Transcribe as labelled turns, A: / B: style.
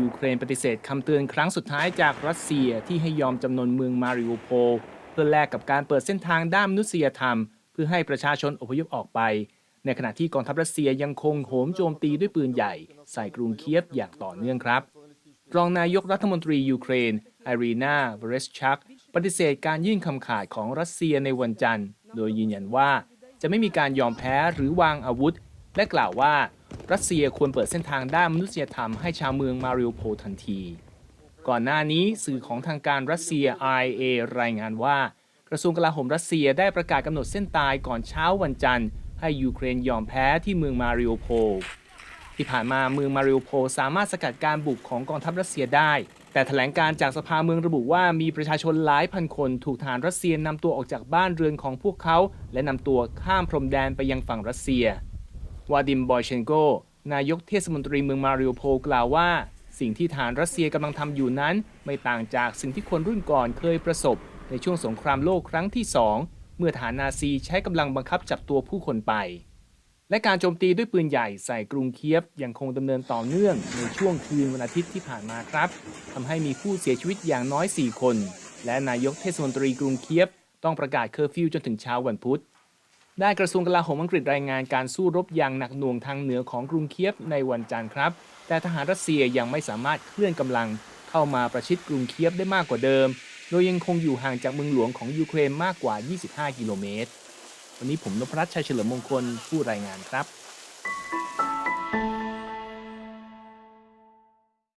A: ยูเครนปฏิเสธคำเตือนครั้งสุดท้ายจากรัสเซียที่ให้ยอมจำนนเมืองมาริโอโพลเพื่อแลกกับการเปิดเส้นทางด้านมนุษยธรรม เพื่อให้ประชาชนอพยพออกไป ในขณะที่กองทัพรัสเซียยังคงโหมโจมตีด้วยปืนใหญ่ ใส่กรุงเคียฟอย่างต่อเนื่องครับ รองนายกรัฐมนตรียูเครนไอรีนาเวเรสชักปฏิเสธการยื่นคำขาดของรัสเซียในวันจันทร์ โดยยืนยันว่าจะไม่มีการยอมแพ้หรือวางอาวุธ และกล่าวว่า รัสเซียควรเปิดเส้นทางด้านมนุษยธรรมให้ชาวเมืองมาริโอโพทันที ก่อนหน้านี้สื่อของทางการรัสเซีย RIA รายงานว่า กระทรวงกลาโหมรัสเซียได้ประกาศกำหนดเส้นตายก่อนเช้าวันจันทร์ ให้ยูเครนยอมแพ้ที่เมืองมาริโอโพที่ผ่านมาเมืองมาริโอโพสามารถสกัดการบุกของกองทัพรัสเซียได้ แต่แถลงการจากสภาเมืองระบุว่ามีประชาชนหลายพันคนถูกทหารรัสเซียนำตัวออกจากบ้านเรือนของพวกเขา และนำตัวข้ามพรมแดนไปยังฝั่งรัสเซีย วาดิมบอยเชนโก นายกเทศมนตรีเมืองมาริโอโพลกล่าวว่า สิ่งที่ทหารรัสเซียกำลังทำอยู่นั้น ไม่ต่างจากสิ่งที่คนรุ่นก่อนเคยประสบ ในช่วงสงครามโลกครั้งที่สองเมื่อทหารนาซีใช้กำลังบังคับจับตัวผู้คนไป และการโจมตีด้วยปืนใหญ่ใส่กรุงเคียฟยังคงดำเนินต่อเนื่องในช่วงคืนวันอาทิตย์ที่ผ่านมาครับทำให้มีผู้เสียชีวิตอย่างน้อย 4 คน และนายกเทศมนตรีกรุงเคียฟต้องประกาศเคอร์ฟิวจนถึงเช้าวันพุธ ได้กระทรวงกลาโหมอังกฤษรายงานการสู้รบอย่างหนักหน่วงทางเหนือของกรุงเคียฟในวันจันทร์ครับ แต่ทหารรัสเซียยังไม่สามารถเคลื่อนกำลังเข้ามาประชิดกรุงเคียฟได้มากกว่าเดิม โดยยังคงอยู่ห่างจากเมืองหลวงของยูเครนมากกว่า 25 กิโลเมตร วันนี้ผมนพรัชชัยเฉลิมมงคลผู้รายงานครับ